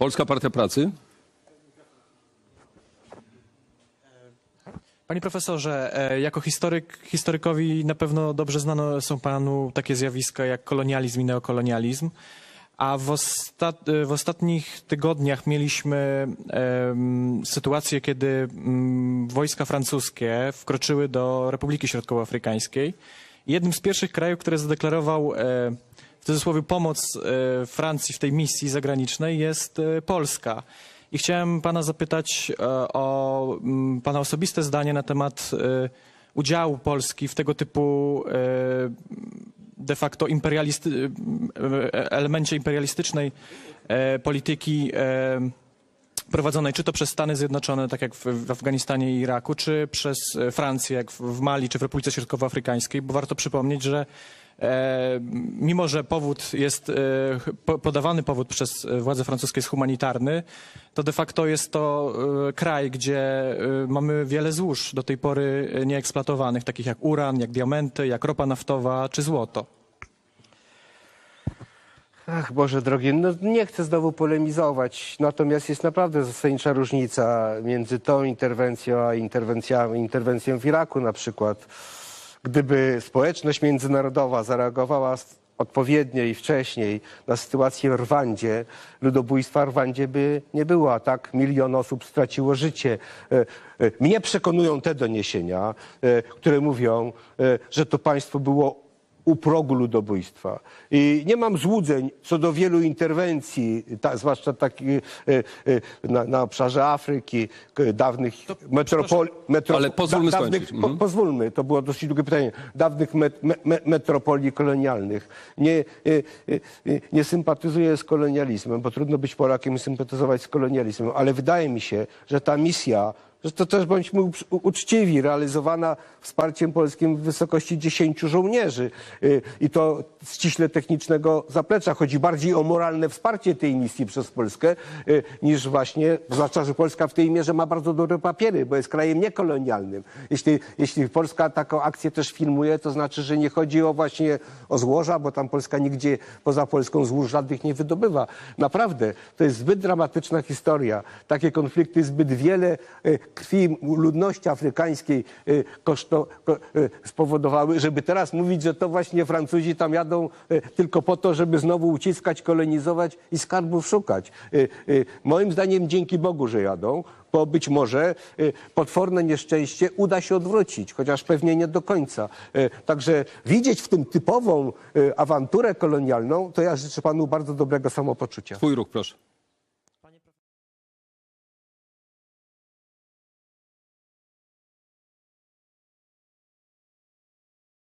Polska Partia Pracy? Panie profesorze, e, jako historyk, historykowi na pewno dobrze znane są panu takie zjawiska jak kolonializm i neokolonializm. A w, ostat, e, w ostatnich tygodniach mieliśmy em, sytuację, kiedy mm, wojska francuskie wkroczyły do Republiki Środkowoafrykańskiej. Jednym z pierwszych krajów, który zadeklarował e, w cudzysłowie pomoc e, Francji w tej misji zagranicznej jest e, Polska. I chciałem pana zapytać e, o mm, pana osobiste zdanie na temat udziału Polski w tego typu de facto imperialisty, elemencie imperialistycznej polityki prowadzonej czy to przez Stany Zjednoczone, tak jak w, Afganistanie i Iraku, czy przez e, Francję, jak w, Mali, czy w Republice Środkowoafrykańskiej, bo warto przypomnieć, że e, mimo, że powód jest, e, po, podawany powód przez władze francuskie jest humanitarny, to de facto jest to kraj, gdzie mamy wiele złóż do tej pory nieeksploatowanych, takich jak uran, jak diamenty, jak ropa naftowa czy złoto. Ach, Boże drogi, no nie chcę znowu polemizować, natomiast jest naprawdę zasadnicza różnica między tą interwencją a interwencją, interwencją w Iraku na przykład. Gdyby społeczność międzynarodowa zareagowała odpowiednio i wcześniej na sytuację w Rwandzie, ludobójstwa w Rwandzie by nie było, a tak milion osób straciło życie. E, e, Mnie przekonują te doniesienia, e, które mówią, że to państwo było u progu ludobójstwa. I nie mam złudzeń co do wielu interwencji, ta, zwłaszcza takich e, e, na, na obszarze Afryki, dawnych metropolii. Metro, Ale pozwólmy dawnych, skończyć. Mhm. po, pozwólmy, to było dosyć długie pytanie. Dawnych met, me, me, metropolii kolonialnych. Nie, e, nie sympatyzuję z kolonializmem, bo trudno być Polakiem i sympatyzować z kolonializmem, ale wydaje mi się, że ta misja że to też bądźmy ucz- uczciwi, realizowana wsparciem polskim w wysokości 10 żołnierzy y, i to ściśle technicznego zaplecza. Chodzi bardziej o moralne wsparcie tej misji przez Polskę y, niż właśnie, zwłaszcza, że Polska w tej mierze ma bardzo dobre papiery, bo jest krajem niekolonialnym. Jeśli, jeśli Polska taką akcję też filmuje, to znaczy, że nie chodzi o właśnie o złoża, bo tam Polska nigdzie poza Polską złóż żadnych nie wydobywa. Naprawdę, to jest zbyt dramatyczna historia. Takie konflikty zbyt wiele e, krwi ludności afrykańskiej e, koszto, ko, e, spowodowały, żeby teraz mówić, że to właśnie Francuzi tam jadą e, tylko po to, żeby znowu uciskać, kolonizować i skarbów szukać. Moim zdaniem dzięki Bogu, że jadą, bo być może potworne nieszczęście uda się odwrócić, chociaż pewnie nie do końca. Także widzieć w tym typową awanturę kolonialną, to ja życzę panu bardzo dobrego samopoczucia. Twój ruch, proszę.